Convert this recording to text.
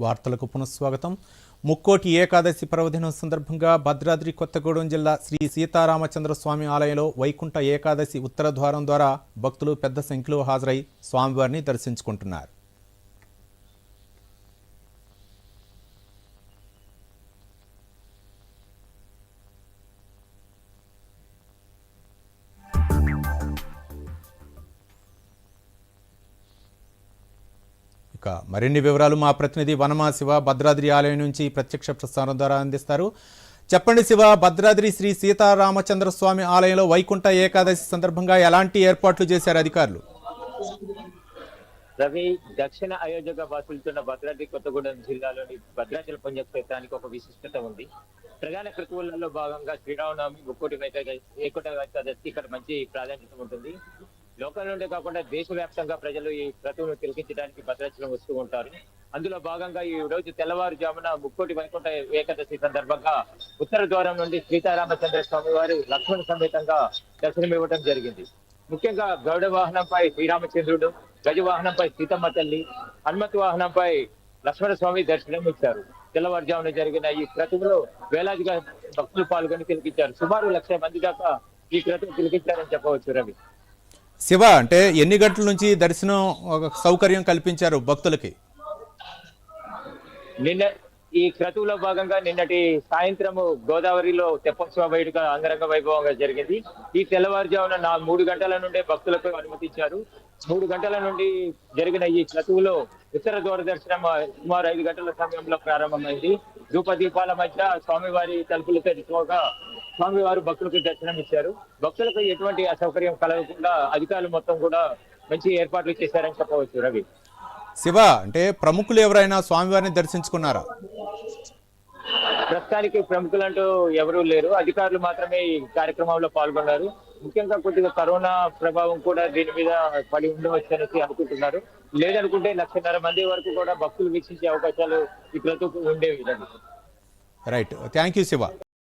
వార్తలకు పునఃస్వాగతం. ముక్కోటి ఏకాదశి పర్వదినం సందర్భంగా భద్రాద్రి కొత్తగూడెం జిల్లా శ్రీ సీతారామచంద్ర స్వామి ఆలయంలో వైకుంఠ ఏకాదశి ఉత్తర ద్వారం ద్వారా భక్తులు పెద్ద సంఖ్యలో హాజరై స్వామివారిని దర్శించుకుంటున్నారు. ఇక మరిన్ని వివరాలు మా ప్రతినిధి వనమా శివ భద్రాద్రి ఆలయం నుంచి ప్రత్యక్ష ప్రసారం ద్వారా అందిస్తారు. చెప్పండి శివ భద్రాద్రి శ్రీ సీతారామచంద్ర స్వామి ఆలయంలో వైకుంఠ ఏకాదశి సందర్భంగా ఎలాంటి ఏర్పాట్లు చేశారు అధికారులు? రవి దక్షిణ అయోధ్యగా వాసులుతున్న భద్రాద్రి కొత్తగూడెం జిల్లాలోని భద్రాచల పుణ్యక్షేత్రానికి ఒక విశిష్టత ఉంది. ప్రధాన క్రతువులలో భాగంగా శ్రీరామనవమి ముక్కోటి ఏకోట ఏకాదశి ఇక్కడ మంచి ప్రాధాన్యత ఉంటుంది. లోకల్ నుండే కాకుండా దేశవ్యాప్తంగా ప్రజలు ఈ క్రతువును తిలకించడానికి భద్రాచలం వస్తూ ఉంటారు. అందులో భాగంగా ఈ రోజు తెల్లవారుజామున ముక్కోటి వైకుంఠ ఏకాదశి సందర్భంగా ఉత్తర ద్వారం నుండి సీతారామచంద్ర స్వామి వారు లక్ష్మణ సమేతంగా దర్శనమివ్వడం జరిగింది. ముఖ్యంగా గౌడ వాహనంపై శ్రీరామచంద్రుడు గజ వాహనంపై సీతమ్మ తల్లి హనుమతి వాహనంపై లక్ష్మణ స్వామి దర్శనం ఇచ్చారు. తెల్లవారుజామున జరిగిన ఈ క్రతువులో వేలాదిగా భక్తులు పాల్గొని తిలకించారు. సుమారు లక్ష మంది దాకా ఈ క్రతువు తిలకించారని చెప్పవచ్చు రవి. శివ అంటే ఎన్ని గంటల నుంచి దర్శనం ఒక సౌకర్యం కల్పించారు భక్తులకి? నిన్న ఈ క్రతువులో భాగంగా నిన్నటి సాయంత్రము గోదావరిలో తెప్పోత్సవ వేడుక అంగరంగ వైభవంగా జరిగింది. ఈ తెల్లవారుజామున నా మూడు గంటల నుండే భక్తులకు అనుమతించారు మూడు గంటల నుండి జరిగిన ఈ క్రతువులో ఇతర దూర దర్శనం సుమారు ఐదు గంటల సమయంలో ప్రారంభమైంది. ధూప దీపాల మధ్య స్వామివారి తలుపులు తెరుచుకోగా స్వామివారు భక్తులకు దర్శనం ఇచ్చారు. భక్తులకు ఎటువంటి అసౌకర్యం కలగకుండా అధికారులు మొత్తం కూడా మంచి ఏర్పాట్లు చేశారని చెప్పవచ్చు రవి. శివ అంటే ప్రముఖులు ఎవరైనా స్వామివారిని దర్శించుకున్నారా? ప్రస్తుతానికి ప్రముఖులంటూ ఎవరూ లేరు. అధికారులు మాత్రమే ఈ కార్యక్రమంలో పాల్గొన్నారు. ముఖ్యంగా కొద్దిగా కరోనా ప్రభావం కూడా దీని మీద పడి ఉండవచ్చు అనేసి అనుకుంటున్నారు. లేదనుకుంటే లక్షన్నర మంది వరకు కూడా భక్తులు వీక్షించే అవకాశాలు ఈ ఉండేవి రైట్ థ్యాంక్ యూ శివ